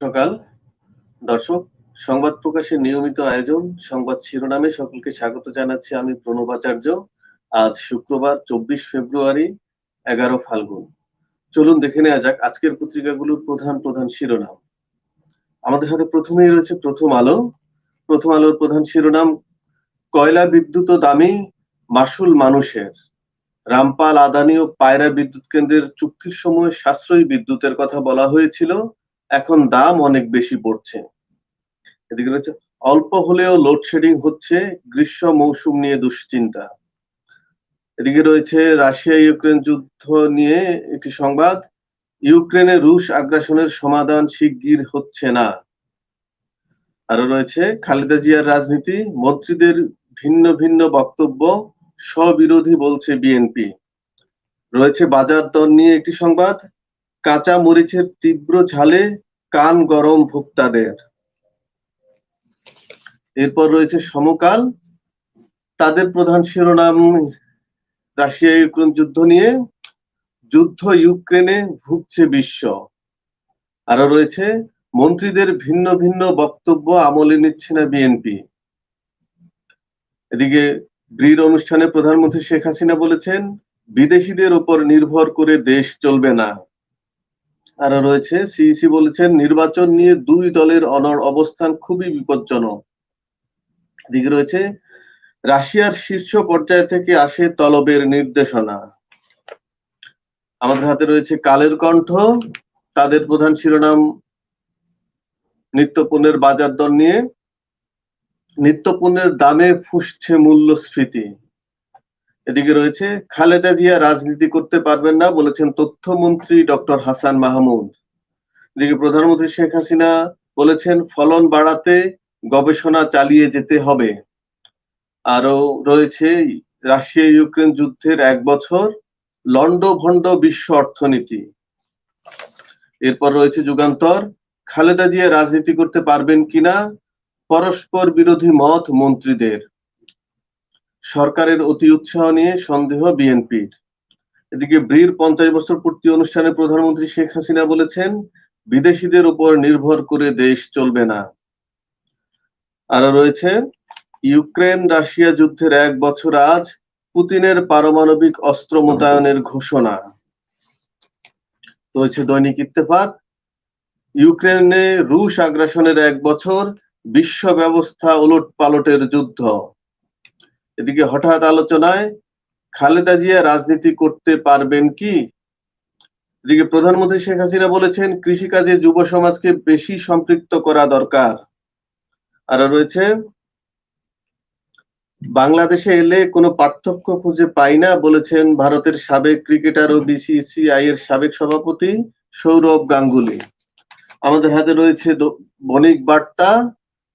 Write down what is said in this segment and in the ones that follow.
সকাল। দর্শক, সংবাদ প্রকাশের নিয়মিত আয়োজন, সংবাদ শিরোনামে সকলকে স্বাগত জানাচ্ছি আমি প্রণব আচার্য। আজ শুক্রবার, চব্বিশ ফেব্রুয়ারি, এগারো ফাল্গুন। চলুন দেখে নেওয়া যাক আজকের পত্রিকাগুলোর প্রধান প্রধান শিরোনাম। আমাদের হাতে প্রথমেই রয়েছে প্রথম আলো। প্রথম আলোর প্রধান শিরোনাম, কয়লা বিদ্যুৎ ও দামি মাসুল মানুষের। রামপাল, আদানি ও পায়রা বিদ্যুৎ কেন্দ্রের চুক্তির সময় সাশ্রয়ী বিদ্যুতের কথা বলা হয়েছিল। এখন দাম অনেক বেশি পড়ছে। এদিকে রয়েছে, অল্প হলেও লোডশেডিং হচ্ছে, গ্রীষ্ম মৌসুম নিয়ে দুশ্চিন্তা। এদিকে রয়েছে রাশিয়া ইউক্রেন যুদ্ধ নিয়ে একটি সংবাদ, ইউক্রেনে রুশ আগ্রাসনের সমাধান শিগগির হচ্ছে না। আরও রয়েছে, খালেদা জিয়ার রাজনীতি, মন্ত্রীদের ভিন্ন ভিন্ন বক্তব্য, স্ববিরোধী বলছে বিএনপি। রয়েছে বাজার দর নিয়ে একটি সংবাদ, কাঁচা মরিচের তীব্র ঝালে কান গরম ভোক্তাদের। এরপর রয়েছে সমকাল। তাদের প্রধান শিরোনাম রাশিয়া ইউক্রেন যুদ্ধ নিয়ে। যুদ্ধ ইউক্রেনে ভুগছে বিশ্ব। আরও রয়েছে, মন্ত্রীদের ভিন্ন ভিন্ন বক্তব্য আমলে নিচ্ছে না বিএনপি। এদিকে ব্রির অনুষ্ঠানে প্রধানমন্ত্রী শেখ হাসিনা বলেছেন, বিদেশিদের উপর নির্ভর করে দেশ চলবে না। রয়েছে। সিইসি বলেছেন, নির্বাচন নিয়ে দুই দলের অনর অবস্থান খুবই বিপজ্জনক। এদিকে রয়েছে, রাশিয়ার শীর্ষ পর্যায় থেকে আসে তলবের নির্দেশনা। আমাদের হাতে রয়েছে কালের কণ্ঠ। তাদের প্রধান শিরোনাম, নিত্যপণ্যের বাজার দর নিয়ে। নিত্যপণ্যের দামে ফুসছে মূল্যস্ফীতি। এদিকে রয়েছে, খালেদা জিয়া রাজনীতি করতে পারবেন না বলেছেন তথ্যমন্ত্রী ডক্টর হাসান মাহমুদ। এদিকে প্রধানমন্ত্রী শেখ হাসিনা বলেছেন, ফলন বাড়াতে গবেষণা চালিয়ে যেতে হবে। আরও রয়েছে রাশিয়া ইউক্রেন যুদ্ধের এক বছর লন্ড ভন্ড বিশ্ব অর্থনীতি। এরপর রয়েছে যুগান্তর। খালেদা জিয়া রাজনীতি করতে পারবেন কিনা? পরস্পর বিরোধী মত মন্ত্রীদের। সরকারের অতি উৎসাহ নিয়ে সন্দেহ বিএনপির। এদিকে ব্রির পঞ্চাশ বছর পূর্তি অনুষ্ঠানে প্রধানমন্ত্রী শেখ হাসিনা বলেছেন, বিদেশিদের উপর নির্ভর করে দেশ চলবে না। আরও রয়েছে, ইউক্রেন রাশিয়া যুদ্ধের এক বছর আজ পুতিনের পারমাণবিক অস্ত্র মোতায়নের ঘোষণা। রয়েছে দৈনিক ইত্তেফাক, ইউক্রেনে রুশ আগ্রাসনের এক বছর বিশ্ব ব্যবস্থা ওলট পালটের যুদ্ধ। এদিকে হঠাৎ আলোচনায় খালেদা জিয়া রাজনীতি করতে পারবেন কি? এদিকে প্রধানমন্ত্রী শেখ হাসিনা বলেছেন, কৃষিকাজে যুব সমাজকে বেশি সম্পৃক্ত করা দরকার। আর রয়েছে, বাংলাদেশে এলে কোনো পার্থক্য খুঁজে পাই না বলেছেন ভারতের সাবেক ক্রিকেটার ও বিসিসিআই এর সাবেক সভাপতি সৌরভ গাঙ্গুলি। আমাদের হাতে রয়েছে বণিক বার্তা,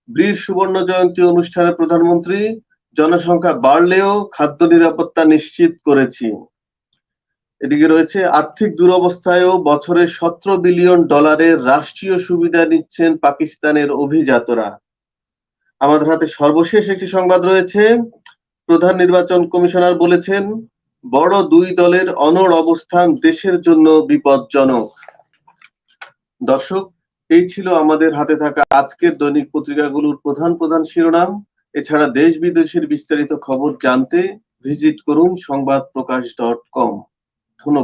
বীর সুবর্ণ জয়ন্তী অনুষ্ঠানে প্রধানমন্ত্রী জনসংখ্যা বাড়লেও খাদ্য নিরাপত্তা নিশ্চিত করেছি। এদিকে রয়েছে, আর্থিক দুরবস্থায়ও বছরে সতেরো বিলিয়ন ডলারের রাষ্ট্রীয় সুবিধা নিচ্ছেন পাকিস্তানের অভিজাতরা। আমাদের হাতে সর্বশেষ একটি সংবাদ রয়েছে। প্রধান নির্বাচন কমিশনার বলেছেন, বড় দুই দলের অনড় অবস্থান দেশের জন্য বিপজ্জনক। দর্শক, এই ছিল আমাদের হাতে থাকা আজকের দৈনিক পত্রিকাগুলোর প্রধান প্রধান শিরোনাম। এছাড়া দেশ বিদেশের বিস্তারিত খবর জানতে ভিজিট করুন সংবাদ প্রকাশ ডট কম। ধন্যবাদ।